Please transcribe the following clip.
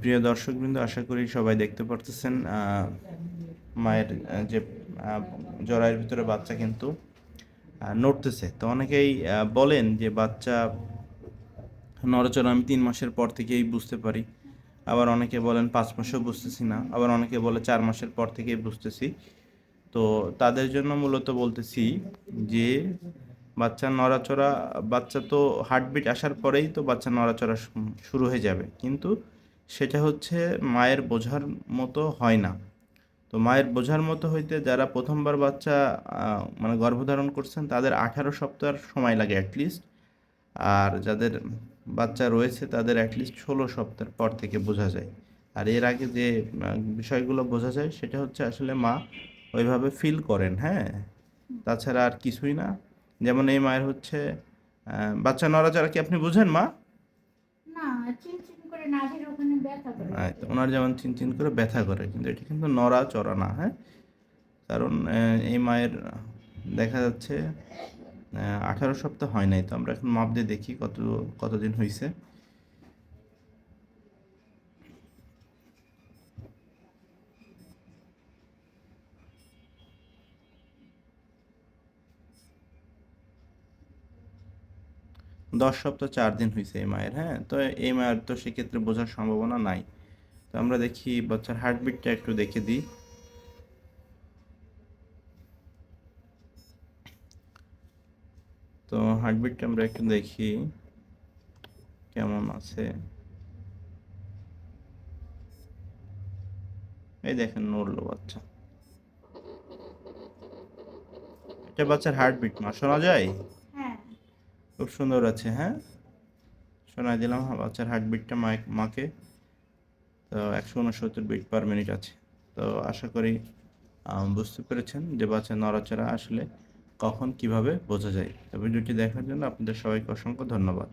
প্রিয় দর্শকবৃন্দ, আশা করি সবাই দেখতে পারতেছেন মায়ের যে জরায়ের ভিতরে বাচ্চা কিন্তু নড়তেছে। তো অনেকেই বলেন যে বাচ্চা নড়াচড়া আমি তিন মাসের পর থেকেই বুঝতে পারি। আবার অনেকে বলেন পাঁচ মাসেও বুঝতেছি না। আবার অনেকে বলে চার মাসের পর থেকেই বুঝতেছি। তো তাদের জন্য মূলত বলতেছি যে, বাচ্চা নড়াচড়া, বাচ্চা তো হার্টবিট আসার পরেই তো বাচ্চা নড়াচড়া শুরু হয়ে যাবে। কিন্তু সেটা হচ্ছে মায়ের বোঝার মতো হয় না। তো মায়ের বোঝার মতো হইতে যারা প্রথমবার বাচ্চা মানে গর্ভধারণ করছেন, তাদের আঠারো সপ্তাহ সময় লাগে অ্যাটলিস্ট আর যাদের বাচ্চা রয়েছে, তাদের অ্যাটলিস্ট ষোলো সপ্তাহের পর থেকে বোঝা যায়। আর এর আগে যে বিষয়গুলো বোঝা যায়, সেটা হচ্ছে আসলে মা ওইভাবে ফিল করেন হ্যাঁ? তাছাড়া আর কিছুই না। যেমন এই মায়ের হচ্ছে বাচ্চা নড়াচড়া কি আপনি বুঝেন মা? না তো ওনার যেমন চিনচিন করে ব্যথা করে, কিন্তু এটি কিন্তু নড়া চড়া না হ্যাঁ? কারণ এই মায়ের, দেখা যাচ্ছে আঠারো সপ্তাহ হয় নাই, তো আমরা এখন মাপ দিয়ে দেখি কত, কতদিন হয়েছে দশ সপ্তাহ চার দিন হয়েছে এই মায়ের হ্যাঁ? তো এই মায়ের তো সেক্ষেত্রে বোঝার সম্ভাবনা নাই। তো আমরা দেখি বাচ্চার হার্টবিটটা একটু দেখে দিই। তো হার্টবিটটা আমরা একটু দেখি, কেমন আছে? এই দেখেন নড়লো বাচ্চা। এটা বাচ্চার হার্টবিট মা, শোনা যায়? খুব সুন্দর আছে হ্যাঁ? শোনাই দিলাম, বাচ্চার হার্ট বিটটা মা, মাকে। তো একশো উনসত্তর বিট পার মিনিট আছে। তো আশা করি বুঝতে পেরেছেন যে বাচ্চা নড়াচড়া আসলে কখন কীভাবে বোঝা যায়। তো ভিডিওটি দেখার জন্য আপনাদের সবাইকে অসংখ্য ধন্যবাদ।